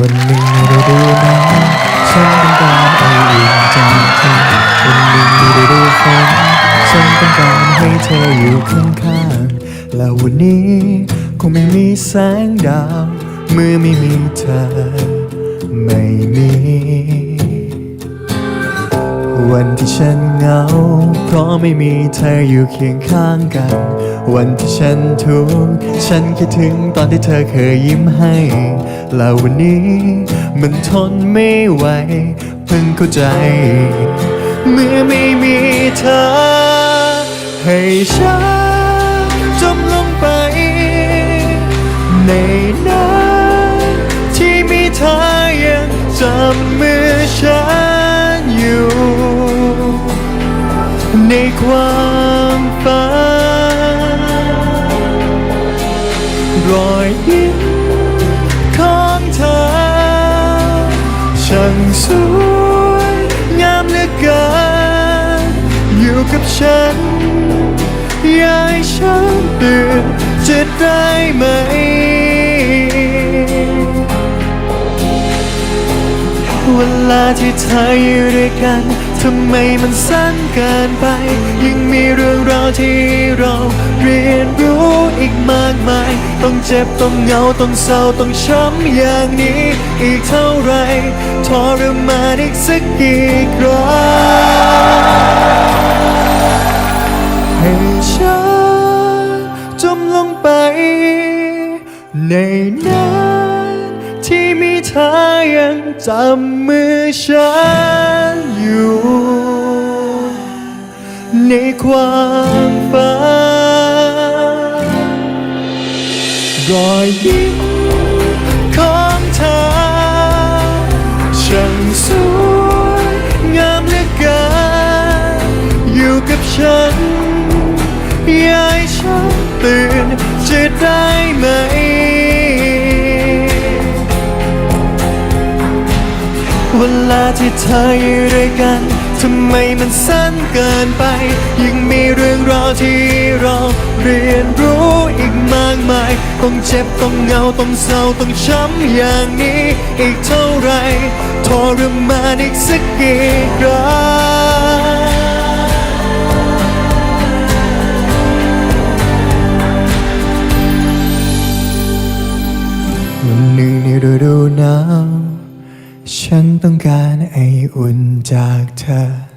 วันหนึ่งในฤดูหนาวฉันต้องการไออุ่นจากเธอวันหนึ่งในฤดูฝนฉันต้องการให้เธออยู่ข้างๆและวันนี้คงไม่มีแสงดาว เมื่อไม่มีเธอ ไม่มี วันที่ฉันเหงา เพราะไม่มีเธออยู่เคียงข้างกัน วันที่ฉันทุกข์ฉันคิดถึงตอนที่เธอเคยยิ้มให้ แล้ววันนี้มันทนไม่ไหวเพิ่งเข้าใจ เมื่อไม่มีเธอ ให้ฉันจมลงไป ในน้ำที่มีเธอยังจำมือฉัน ในความฝันรอยยิ้มของเธอ ช่างสวยงามเหลือเกินอยู่กับฉันยากให้ฉันตื่นจะได้ไหม เวลาที่เธออยู่ด้วยกัน ทำไมมันสั้นเกินไป ยังมีเรื่องราวที่เราเรียนรู้อีกมากมาย ต้องเจ็บต้องเหงาต้องเศร้าต้องช้ำอย่างนี้ อีกเท่าไรทรมานอีกสักกี่ครั้งให้ฉันจมลงไปในน้ำ ที่มีเธอยังจำมือฉันอยู่ ในความฝันรอยยิ้ม เวลาที่เธออยู่ด้วยกันทำไมมันสั้นเกินไป ยังมีเรื่องราวที่เราเรียนรู้อีกมากมาย ต้องเจ็บต้องเหงาต้องเศร้าต้องช้ำอย่างนี้ อีกเท่าไหรทรมานอีกสักกี่ครั้ง ต้องการไออุ่นจากเธอ